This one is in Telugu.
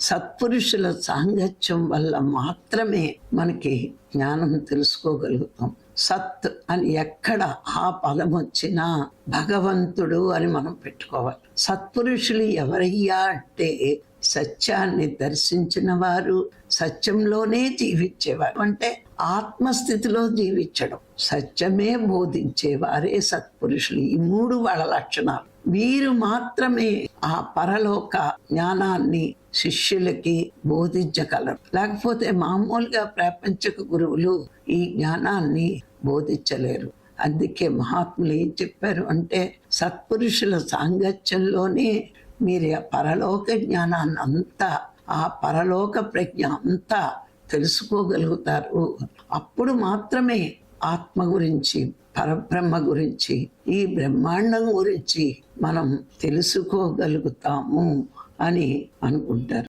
సత్పురుషుల సాంగత్యం వల్ల మాత్రమే మనకి జ్ఞానం తెలుసుకోగలుగుతాం. సత్ అని ఎక్కడ ఆ పదం వచ్చినా భగవంతుడు అని మనం పెట్టుకోవాలి. సత్పురుషులు ఎవరయ్యా అంటే సత్యాన్ని దర్శించిన వారు సత్యంలోనే జీవించేవారు. అంటే ఆత్మస్థితిలో జీవించడం. సత్యమే బోధించేవారే సత్పురుషులు. ఈ మూడు వాళ్ళ లక్షణాలు. వీరు మాత్రమే ఆ పరలోక జ్ఞానాన్ని శిష్యులకి బోధించగలరు. లేకపోతే మామూలుగా ప్రపంచక గురువులు ఈ జ్ఞానాన్ని బోధించలేరు. అందుకే మహాత్ములు ఏం చెప్పారు అంటే సత్పురుషుల సాంగత్యంలోనే మీరు ఆ పరలోక జ్ఞానాన్ని అంతా ఆ పరలోక ప్రజ్ఞ అంతా తెలుసుకోగలుగుతారు. అప్పుడు మాత్రమే ఆత్మ గురించి పరబ్రహ్మ గురించి ఈ బ్రహ్మాండం గురించి మనం తెలుసుకోగలుగుతాము అని అనుకుంటారు.